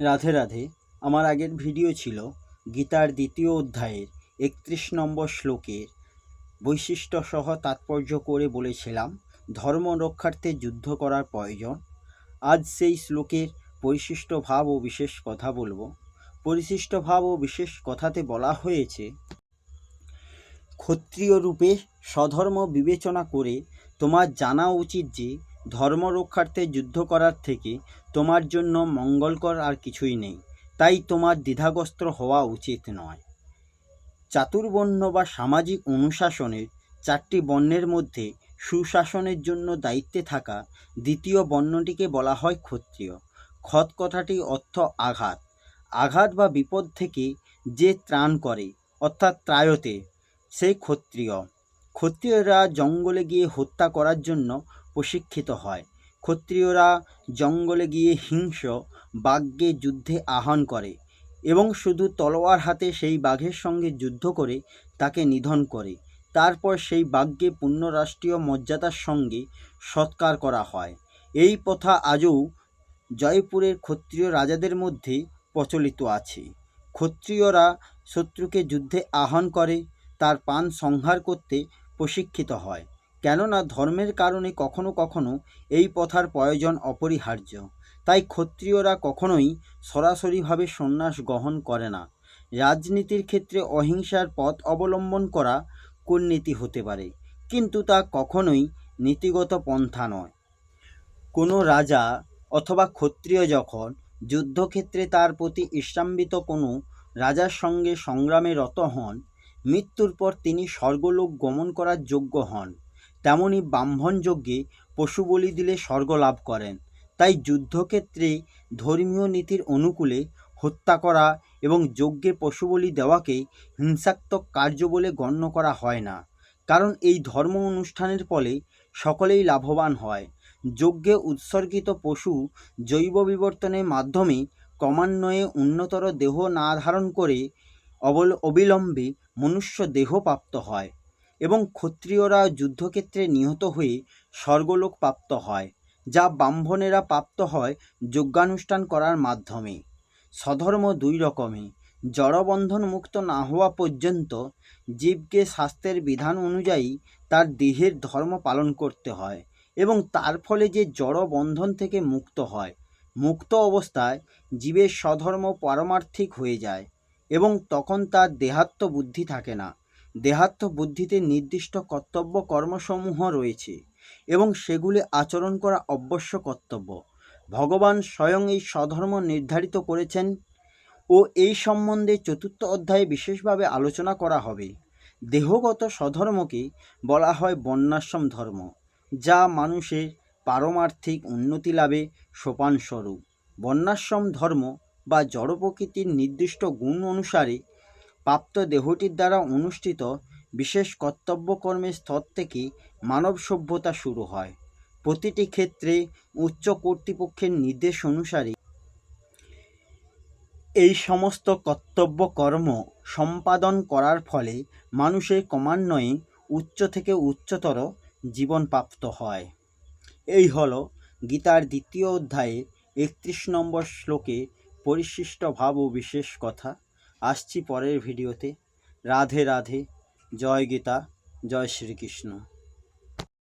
রাধে রাধে। আমার আগের ভিডিও ছিল গীতার দ্বিতীয় অধ্যায়ের একত্রিশ নম্বর শ্লোকের বৈশিষ্ট্যসহ তাৎপর্য করে বলেছিলাম, ধর্ম রক্ষার্থে যুদ্ধ করার প্রয়োজন। আজ সেই শ্লোকের পরিশিষ্ট ভাব ও বিশেষ কথা বলব। পরিশিষ্ট ভাব ও বিশেষ কথাতে বলা হয়েছে, ক্ষত্রিয় রূপে স্বধর্ম বিবেচনা করে তোমার জানা উচিত যে ধর্ম রক্ষার্থে যুদ্ধ করার থেকে তোমার জন্য মঙ্গলকর আর কিছুই নেই। তাই তোমার দ্বিধাগ্রস্ত হওয়া উচিত নয়। চাতুর্বর্ণ বা সামাজিক অনুশাসনের চারটি বর্ণের মধ্যে সুশাসনের জন্য দায়িত্বে থাকা দ্বিতীয় বর্ণটিকে বলা হয় ক্ষত্রিয়। খত কথাটি অর্থ আঘাত। আঘাত বা বিপদ থেকে যে ত্রাণ করে, অর্থাৎ ত্রায়তে সেই ক্ষত্রিয়। ক্ষত্রিয়রা জঙ্গলে গিয়ে হত্যা করার জন্য প্রশিক্ষিত হয়। ক্ষত্রিয়রা জঙ্গলে গিয়ে হিংস্র বাঘকে যুদ্ধে আহ্বান করে এবং শুধু তলোয়ার হাতে সেই বাঘের সঙ্গে যুদ্ধ করে তাকে নিধন করে। তারপর সেই বাঘকে পূর্ণ রাষ্ট্রীয় মর্যাদার সঙ্গে সৎকার করা হয়। এই প্রথা আজও জয়পুরের ক্ষত্রিয় রাজাদের মধ্যে প্রচলিত আছে। ক্ষত্রিয়রা শত্রুকে যুদ্ধে আহ্বান করে, তার পান সংহার করতে প্রশিক্ষিত হয়। কেননা ধর্মের কারণে কখনো কখনো এই প্রথার প্রয়োজন অপরিহার্য। তাই ক্ষত্রিয়রা কখনোই সরাসরিভাবে সন্ন্যাস গ্রহণ করে না। রাজনীতির ক্ষেত্রে অহিংসার পথ অবলম্বন করা কূটনীতি হতে পারে, কিন্তু তা কখনোই নীতিগত পন্থা নয়। কোনো রাজা অথবা ক্ষত্রিয় যখন যুদ্ধক্ষেত্রে তার প্রতি ঈর্ষান্বিত কোনো রাজার সঙ্গে সংগ্রামে রত হন, মৃত্যুর পর তিনি স্বর্গলোক গমন করার যোগ্য হন। তেমনি ব্রাহ্মণ যজ্ঞে পশু বলি দিলে স্বর্গ লাভ করেন। তাই যুদ্ধক্ষেত্রে ধর্মীয় নীতির অনুকূলে হত্যা করা এবং যজ্ঞে পশু বলি দেওয়াকে হিংসাত্মক কার্য বলে গণ্য করা হয় না। কারণ এই ধর্ম অনুষ্ঠানের ফলে সকলেই লাভবান হয়। যজ্ঞে উৎসর্গিত পশু জৈব বিবর্তনের মাধ্যমে ক্রমান্বয়ে উন্নতর দেহ না ধারণ করে অবল, অবিলম্বে মনুষ্য দেহ প্রাপ্ত হয়। এবং ক্ষত্রিয়রা যুদ্ধক্ষেত্রে নিহত হয়ে স্বর্গলোক প্রাপ্ত হয়, যা ব্রাহ্মণেরা প্রাপ্ত হয় যজ্ঞানুষ্ঠান করার মাধ্যমে। স্বধর্ম দুই রকমই জড়বন্ধন মুক্ত না হওয়া পর্যন্ত জীবকে শাস্ত্রের বিধান অনুযায়ী তার দেহের ধর্ম পালন করতে হয় এবং তার ফলে যে জড়বন্ধন থেকে মুক্ত হয়, মুক্ত অবস্থায় জীবের স্বধর্ম পারমার্থিক হয়ে যায় এবং তখন তার দেহাত্ম বুদ্ধি থাকে না। দেহাত্ম বুদ্ধিতে নির্দিষ্ট কর্তব্য কর্মসমূহ রয়েছে এবং সেগুলি আচরণ করা অবশ্য কর্তব্য। ভগবান স্বয়ং এই স্বধর্ম নির্ধারিত করেছেন ও এই সম্বন্ধে চতুর্থ অধ্যায়ে বিশেষভাবে আলোচনা করা হবে। দেহগত স্বধর্মকে বলা হয় বন্যাশ্রম ধর্ম, যা মানুষের পারমার্থিক উন্নতি লাভে সোপানস্বরূপ। বন্যাশ্রম ধর্ম বা জড় প্রকৃতির নির্দিষ্ট গুণ অনুসারে প্রাপ্ত দেহটির দ্বারা অনুষ্ঠিত বিশেষ কর্তব্যকর্মের স্তর থেকে মানব সভ্যতা শুরু হয়। প্রতিটি ক্ষেত্রে উচ্চ কর্তৃপক্ষের নির্দেশ অনুসারে এই সমস্ত কর্তব্য কর্ম সম্পাদন করার ফলে মানুষের ক্রমান্বয়ে উচ্চ থেকে উচ্চতর জীবন প্রাপ্ত হয়। এই হল গীতার দ্বিতীয় অধ্যায়ের একত্রিশ নম্বর শ্লোকে পরিশিষ্ট ভাব ও বিশেষ কথা। আসছি পরের ভিডিওতে। রাধে রাধে। জয় গীতা। জয় শ্রীকৃষ্ণ।